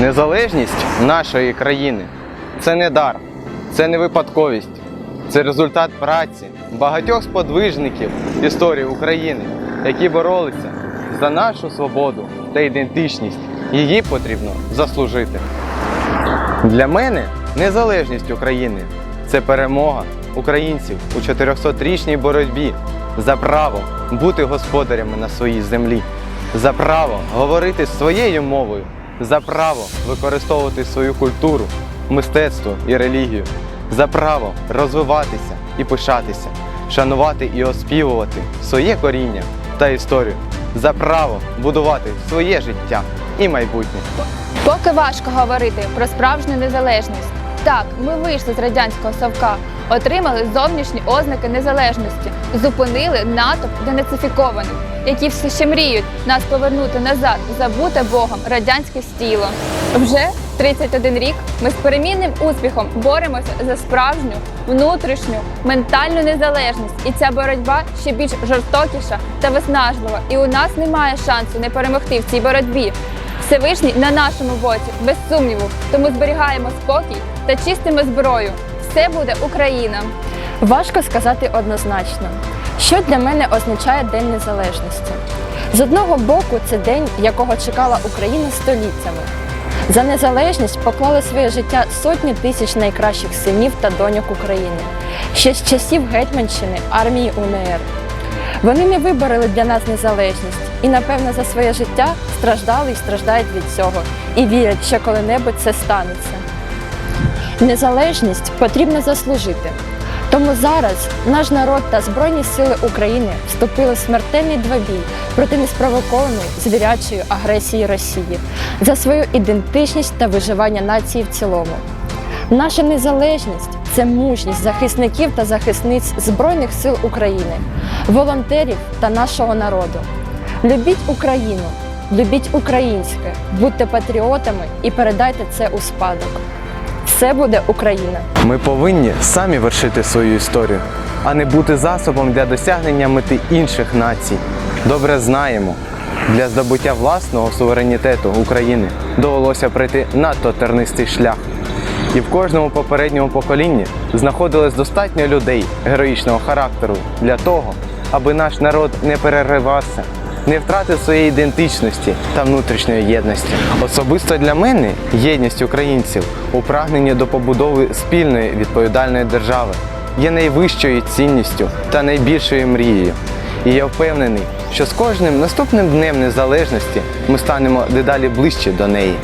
Незалежність нашої країни це не дар, це не випадковість, це результат праці багатьох сподвижників історії України, які боролися за нашу свободу та ідентичність. Її потрібно заслужити. Для мене незалежність України це перемога українців у 400-річній боротьбі за право бути господарями на своїй землі, за право говорити своєю мовою, за право використовувати свою культуру, мистецтво і релігію, за право розвиватися і пишатися, шанувати і оспівувати своє коріння та історію, за право будувати своє життя і майбутнє. Поки важко говорити про справжню незалежність. Так, ми вийшли з радянського совка, отримали зовнішні ознаки незалежності, зупинили натовп денацифікованих, які все ще мріють нас повернути назад, забуте Богом радянське стіло. Вже 31 рік ми з перемінним успіхом боремося за справжню внутрішню ментальну незалежність, і ця боротьба ще більш жорстокіша та виснажлива. І у нас немає шансу не перемогти в цій боротьбі. Всевишній на нашому боці, без сумніву. Тому зберігаємо спокій та чистимо зброю. Все буде Україна. Важко сказати однозначно, що для мене означає День Незалежності. З одного боку, це день, якого чекала Україна століттями. За незалежність поклали своє життя сотні тисяч найкращих синів та доньок України, ще з часів Гетьманщини армії УНР. Вони не вибороли для нас незалежність і, напевно, за своє життя страждали і страждають від цього, і вірять, що коли-небудь це станеться. Незалежність потрібно заслужити. Тому зараз наш народ та Збройні сили України вступили в смертельний двобій проти неспровокованої звірячої агресії Росії за свою ідентичність та виживання нації в цілому. Наша незалежність це мужність захисників та захисниць Збройних сил України, волонтерів та нашого народу. Любіть Україну, любіть українське, будьте патріотами і передайте це у спадок. Все буде Україна! Ми повинні самі вершити свою історію, а не бути засобом для досягнення мети інших націй. Добре знаємо, для здобуття власного суверенітету України довелося пройти надто тернистий шлях. І в кожному попередньому поколінні знаходилось достатньо людей героїчного характеру для того, аби наш народ не переривався, не втратив своєї ідентичності та внутрішньої єдності. Особисто для мене єдність українців у прагненні до побудови спільної відповідальної держави є найвищою цінністю та найбільшою мрією. І я впевнений, що з кожним наступним днем незалежності ми станемо дедалі ближче до неї.